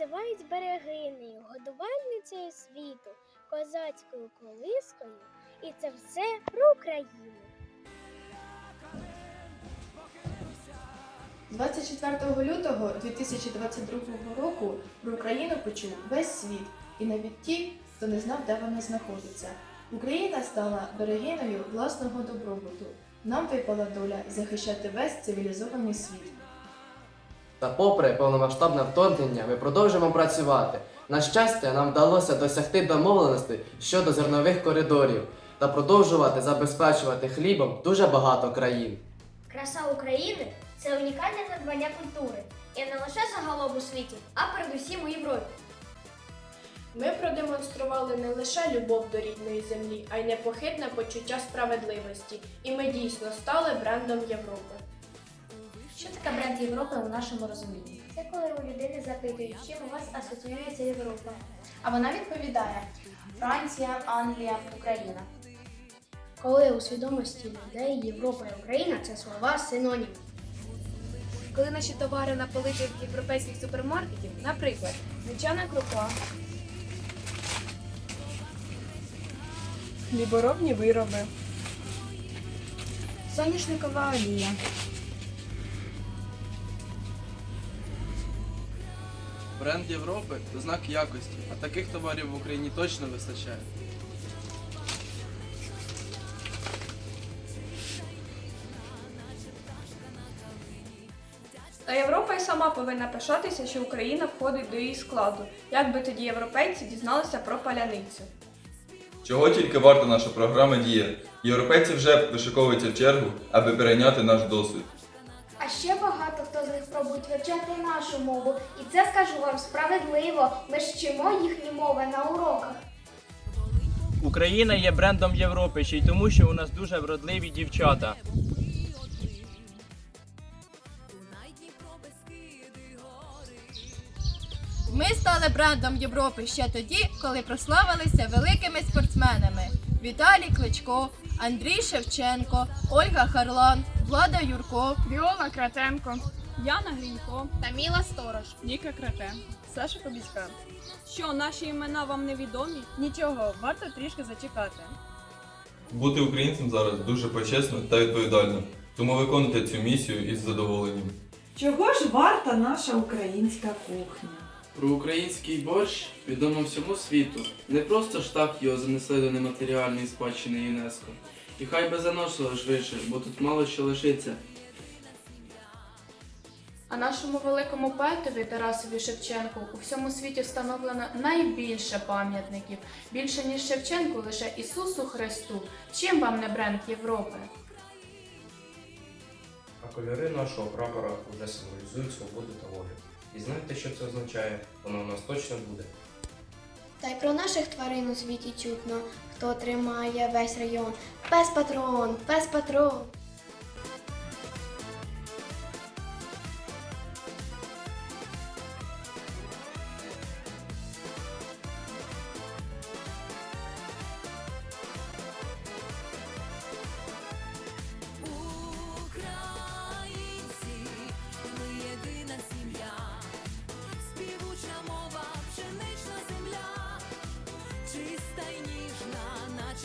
називають берегинею, годувальницею світу, козацькою колискою. І це все про Україну. 24 лютого 2022 року про Україну почув весь світ, і навіть ті, хто не знав, де вона знаходиться. Україна стала берегиною власного добробуту. Нам випала доля захищати весь цивілізований світ. Та попри повномасштабне вторгнення, ми продовжуємо працювати. На щастя, нам вдалося досягти домовленостей щодо зернових коридорів та продовжувати забезпечувати хлібом дуже багато країн. Краса України це унікальне надбання культури. І не лише загалом у світі, а передусім у Європі. Ми продемонстрували не лише любов до рідної землі, а й непохитне почуття справедливості. І ми дійсно стали брендом Європи. Що таке бренд Європи у нашому розумінні? Це коли у людини запитують, чим у вас асоціюється Європа. А вона відповідає: Франція, Англія, Україна. Коли у свідомості людей Європа і Україна це слова синоніми. Коли наші товари на полицях європейських супермаркетів, наприклад, гречана крупа, хліборобні вироби, соняшникова олія. Бренд Європи це знак якості, а таких товарів в Україні точно вистачає. Та Європа й сама повинна пишатися, що Україна входить до її складу. Як би тоді європейці дізналися про паляницю? Чого тільки варта наша програма діє? Європейці вже вишиковуються в чергу, аби перейняти наш досвід. А ще багато хто з них пробують вивчати нашу мову. І це скажу вам справедливо. Ми ж вчимо їхні мови на уроках. Україна є брендом Європи ще й тому, що у нас дуже вродливі дівчата. Ми стали брендом Європи ще тоді, коли прославилися великими спортсменами: Віталій Кличко, Андрій Шевченко, Ольга Харлан, Влада Юрко, Віола Кратенко, Яна Грінько, Таміла Сторож, Ніка Крате, Саша Кобіська. Що, наші імена вам невідомі? Нічого, варто трішки зачекати. Бути українцем зараз дуже почесно та відповідально, тому виконуйте цю місію із задоволенням. Чого ж варта наша українська кухня? Про український борщ відомо всьому світу. Не просто ж так його занесли до нематеріальної спадщини ЮНЕСКО. І хай би заносили швидше, бо тут мало що лишиться. А нашому великому поетові Тарасові Шевченку у всьому світі встановлено найбільше пам'ятників. Більше ніж Шевченку, лише Ісусу Христу. Чим вам не бренд Європи? А кольори нашого прапора вже символізують свободу та волю. І знаєте, що це означає? Воно у нас точно буде. Та й про наших тварин у світі чутно, хто тримає весь район. Пес патрон, пес патрон.